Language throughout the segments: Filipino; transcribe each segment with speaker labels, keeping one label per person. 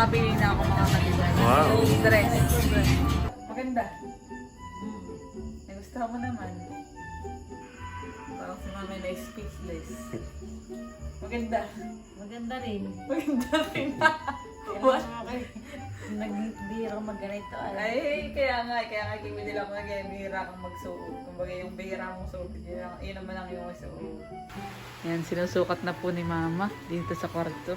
Speaker 1: Nakapili na ako mga katilan.
Speaker 2: Wow.
Speaker 1: Dress. Maganda. Nagustuhan mo naman. Parang si mama na speechless. Maganda.
Speaker 3: Maganda rin.
Speaker 1: Maganda rin.
Speaker 3: Kaya
Speaker 1: What?
Speaker 3: nga kayo, nagbira ko magganito.
Speaker 1: Ay, kaya nga, kaya nga bibili lang ako ng ganyan, bihira kang magsuot. Kumbaga yung bihira mong suot, yun, lang- yun naman lang yung suot. Yan, sinusukat na po ni mama dito sa kwarto.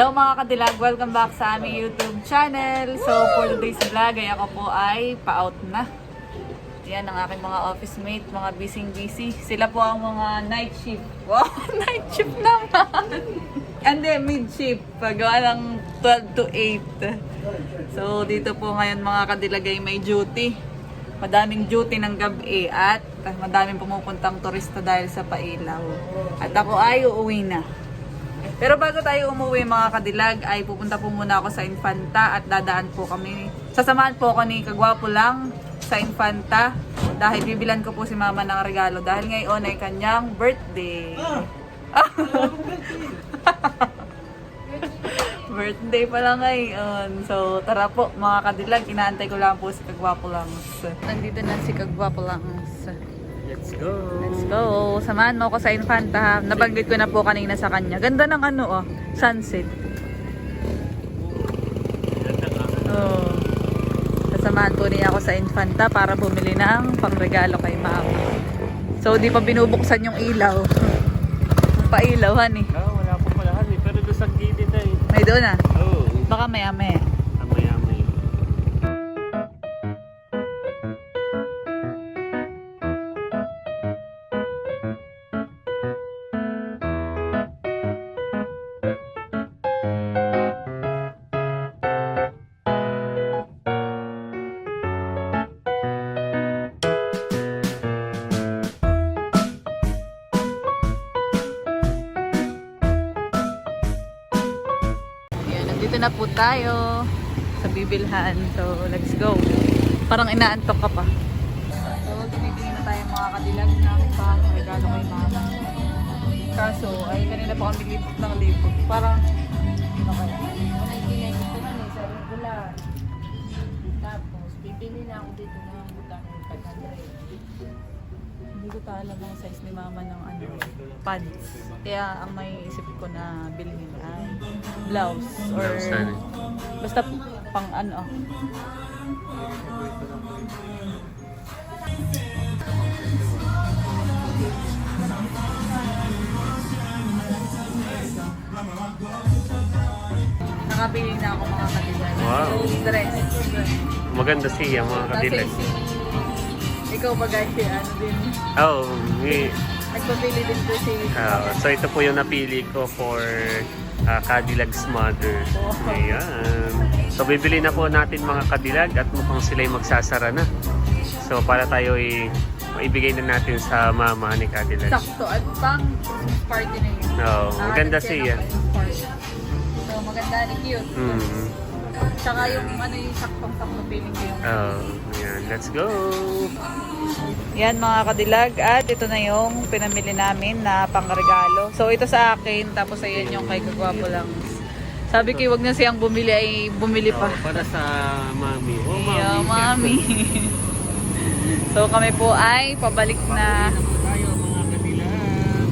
Speaker 1: Hello mga kadilag, welcome back sa aming YouTube channel. So for today's vlog ay ako po ay pa-out na. Yan ang aking mga office mate, mga busy busy. Sila po ang mga night shift. Wow, night shift naman. Hindi, mid shift. Pagawa ng 12 to 8. So dito po ngayon mga kadilag ay may duty. Madaming duty ng gabi at madaming pumupuntang turista dahil sa pailaw. At ako ay uuwi na. Pero bago tayo umuwi mga kadilag, ay pupunta po muna ako sa Infanta at dadaan po kami. Sasamahan po ako ni Kagwapo lang sa Infanta dahil bibilan ko po si mama ng regalo dahil ngayon ay kanyang birthday. birthday pala ngayon. So tara po mga kadilag, inaantay ko lang po si Kagwapo lang. Nandito na si Kagwapo lang.
Speaker 2: Let's go.
Speaker 1: Let's go. Samahan mo ako sa Infanta. ha? Nabanggit ko na po kanina sa kanya. Ganda ng ano oh, sunset. Oh. Sasamahan po niya ako sa Infanta para bumili ng pangregalo kay mama. So, di pa binubuksan yung ilaw. Pailawan eh.
Speaker 2: Ah, wala po pala. Pero doon sa gilid na eh.
Speaker 1: May doon ah.
Speaker 2: Oo.
Speaker 1: Baka maya maya. Nandito na po tayo sa bibilhan. So, let's go. Parang inaantok ka pa. So, ginigili na tayo mga kadilag na pang regalo kay mama. Kaso, ay kanina pa kami libot ng libot. Parang, ano
Speaker 3: regular. Tapos, bibili na ako dito ng butang ng 500.
Speaker 1: Hindi ko pa alam ang size ni mama ng ano, pants. Kaya ang may isip ko na bilhin ay blouse or
Speaker 2: Blouse rin.
Speaker 1: basta pang ano. Nakabili na ako mga katilan.
Speaker 2: Wow.
Speaker 1: Dress.
Speaker 2: Maganda siya mga
Speaker 1: Kasi
Speaker 2: kadilag.
Speaker 1: si... Ikaw ba guys, si ano din?
Speaker 2: Oo. eh,
Speaker 1: Nagpapili din to si...
Speaker 2: ah, so ito po yung napili ko for uh, Cadillag's mother.
Speaker 1: Wow.
Speaker 2: Ayan. So bibili na po natin mga kadilag at mukhang sila'y magsasara na. So para tayo ay maibigay na natin sa mama ni Cadillac.
Speaker 1: Sakto at pang party na yun.
Speaker 2: Oo,
Speaker 1: Ah,
Speaker 2: maganda
Speaker 1: nagsiya
Speaker 2: siya.
Speaker 1: So maganda ni cute.
Speaker 2: Mm.
Speaker 1: Tsaka yung ano yung saktong-sakto feeling ko yung
Speaker 2: Oh, yan. Let's go.
Speaker 1: Yan mga kadilag at ito na yung pinamili namin na pangregalo. So ito sa akin tapos ayan yung kay Kagwapo lang. Sabi ko wag na siyang bumili ay bumili pa.
Speaker 2: Oh, para sa mami. Oh, mami.
Speaker 1: Yeah, mami. so kami po ay pabalik na.
Speaker 2: Tayo mga kadilag.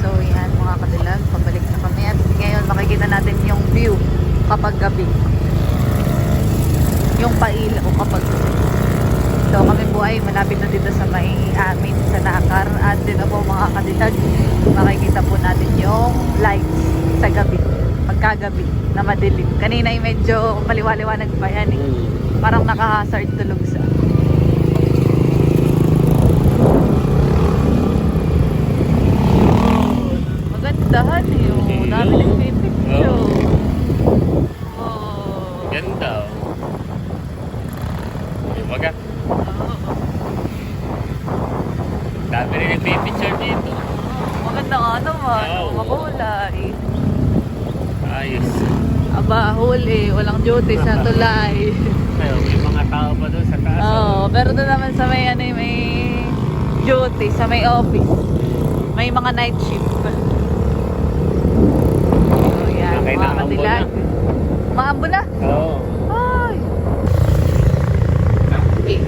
Speaker 1: So yan mga kadilag, pabalik na kami at ngayon makikita natin yung view kapag gabi. Yung paila o kapag. So kami po ay malapit na dito sa may amin sa Nakar at dito po mga kadilag makikita po natin yung lights sa gabi pagkagabi na madilim. Kanina ay medyo maliwaliwanag pa yan eh.
Speaker 2: Mm.
Speaker 1: Parang naka-hazard tulog sa Magandahan eh. Oh. Dami
Speaker 2: Hello.
Speaker 1: nagpipicture.
Speaker 2: Oh.
Speaker 1: Oh.
Speaker 2: Ganda. oh. Yung Baga. Dami rin nagpipicture dito.
Speaker 1: Maganda nga naman.
Speaker 2: Oo.
Speaker 1: Makulay.
Speaker 2: Ayos.
Speaker 1: Aba, huli. Walang duty sa tulay.
Speaker 2: Pero may mga tao pa doon sa taas.
Speaker 1: Oo, pero doon naman sa may ano, may duty, sa may office. May mga night shift. So, yan,
Speaker 2: Okay,
Speaker 1: mga kadilag. Maambo na?
Speaker 2: Oo.
Speaker 1: Eh.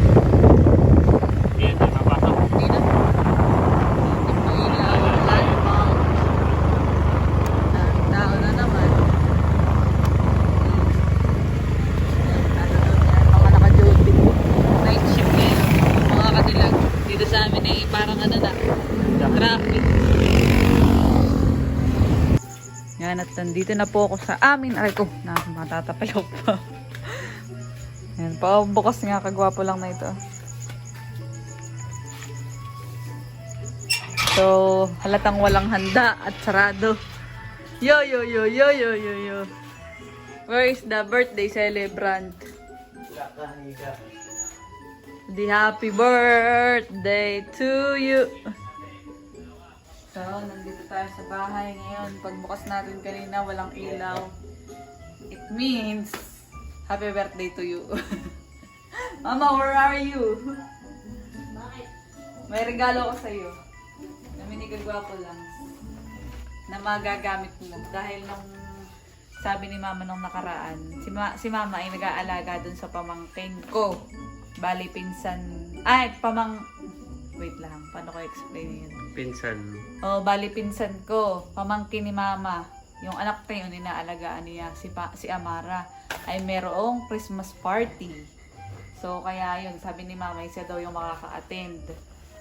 Speaker 2: Yan,
Speaker 1: at nandito na po ako sa amin. Aray ko, na matatapalaw pa. Yan, pa bukas nga, kagwapo lang na ito. So, halatang walang handa at sarado. Yo, yo, yo, yo, yo, yo, yo. Where is the birthday celebrant? The happy birthday to you. So, nandito tayo sa bahay ngayon. Pagbukas natin kanina, walang ilaw. It means, happy birthday to you. Mama, where are you? May regalo ko sa'yo. Naminigagwapo lang. Na magagamit mo. Dahil nung sabi ni mama nung nakaraan, si, ma- si mama ay nag-aalaga dun sa pamangkin ko. Bali, pinsan. Ay, pamang... Wait lang, paano ko explain yun?
Speaker 2: Pinsan.
Speaker 1: Oh, bali pinsan ko, pamangkin ni mama. Yung anak na yun, inaalagaan niya, si, pa, si Amara, ay merong Christmas party. So, kaya yun, sabi ni mama, siya daw yung makaka-attend.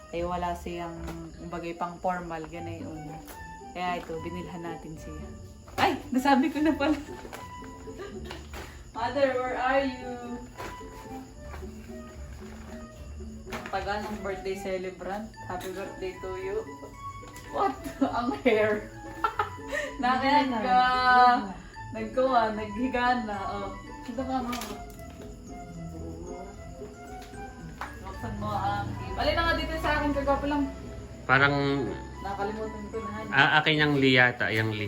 Speaker 1: Ay wala siyang, bagay pang formal, gano'n. Kaya ito, binilhan natin siya. Ay, nasabi ko na pala. Mother, where are you? Taga ng birthday celebrant. Happy birthday to you. What? Ang hair. Nakaya ka. Nagkuha, naghiga na. Oh. Ito ka mo. Buksan mo ang Bali na nga dito sa akin. Kagwapo lang.
Speaker 2: Parang,
Speaker 1: Nakalimutan ko na.
Speaker 2: ah, akin yung Li yata, yung Li.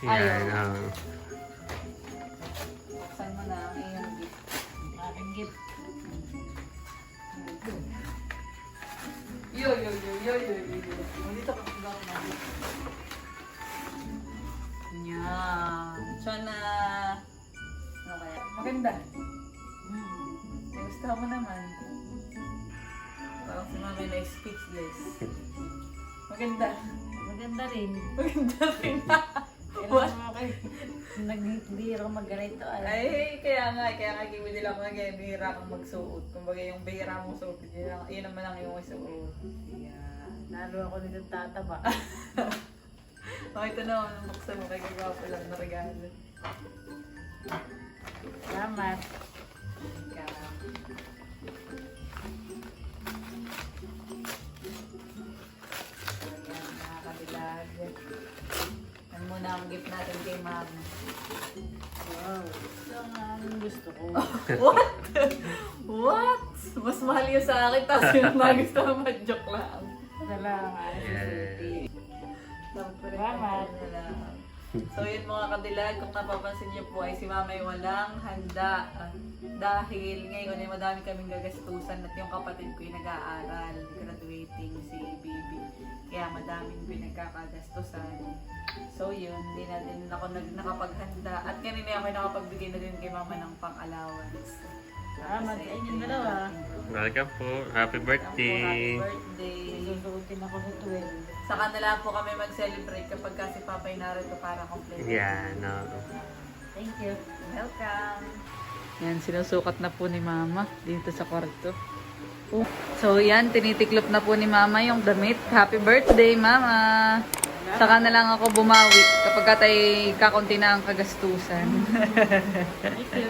Speaker 1: Ayan.
Speaker 2: Yan,
Speaker 1: Ayaw.
Speaker 2: ah.
Speaker 1: Buksan mo na ang iyong gift.
Speaker 3: Aking gift.
Speaker 1: Yo, yo, yo, yo, yo, yo, Yan. Sana. Ano kaya? Maganda. Hmm. Gusto mo naman. Parang si mami na speechless. Maganda.
Speaker 3: Maganda rin.
Speaker 1: Maganda rin.
Speaker 3: What? Nagbihira ko mag-ganito. Ay.
Speaker 1: Ay, kaya nga, kaya nga gibili lang ako ng bihira kang magsuot. Kumbaga yung bihira mong suot, yun, naman ang iyong suot.
Speaker 3: Yeah. Lalo ako nito tataba.
Speaker 1: Oh, ito na, ang buksan mo kay Gagapo lang na regalo.
Speaker 3: Salamat.
Speaker 1: Ikaw. Ayan, mga kabilag. Yan muna ang gift natin kay mama.
Speaker 3: Wow. Ito ang ang gusto ko.
Speaker 1: What? What? Mas mahal yun sa akin, tapos yung nagusto ko mag-joke lang.
Speaker 3: Salamat.
Speaker 2: Yeah.
Speaker 3: Salamat.
Speaker 1: So yun mga kadilag, kung napapansin niyo po ay si mama ay walang handa. Ah, dahil ngayon ay madami kaming gagastusan at yung kapatid ko ay nag-aaral, graduating si Bibi. Kaya madaming pinagkakagastusan. So yun, hindi na din ako nag nakapaghanda. At kanina ako ay nakapagbigay na din kay mama ng pang-allowance.
Speaker 3: Salamat sa inyong
Speaker 1: ito
Speaker 3: dalawa.
Speaker 2: Welcome po. Happy
Speaker 1: Happy
Speaker 2: birthday.
Speaker 1: birthday.
Speaker 3: Susuotin ako sa 12.
Speaker 1: Sa kanila po kami mag-celebrate kapag kasi Papa ay narito para complete.
Speaker 2: Yan, no.
Speaker 3: Thank you.
Speaker 1: Welcome! Yan, sinusukat na po ni Mama dito sa kwarto. Oh. So yan, tinitiklop na po ni Mama yung damit. Happy birthday, Mama! Saka na lang ako bumawi kapag katay kakunti na ang kagastusan.
Speaker 3: Thank you.